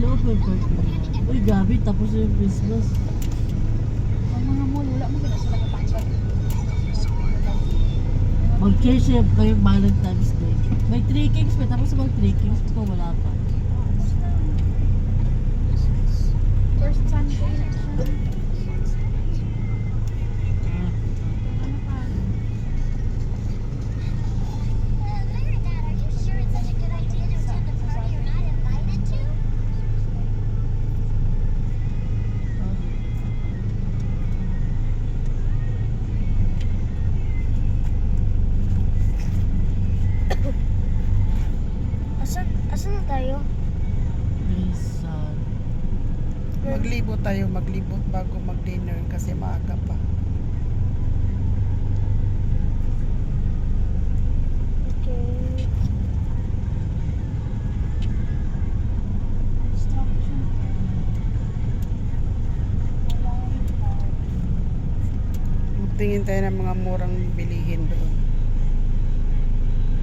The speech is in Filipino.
May park na. Uy, gabi, tapos yung Christmas. Ang mga mall, wala mo gina sila kapangkat. Mag-change siya kayong Valentine's Day. May 3 kings pa, tapos mag 3 kings ko wala pa. Asan, na tayo? Minsan. Maglibot tayo, maglibot bago mag-dinner kasi maaga pa. Okay. Magtingin tayo ng mga murang bilihin doon.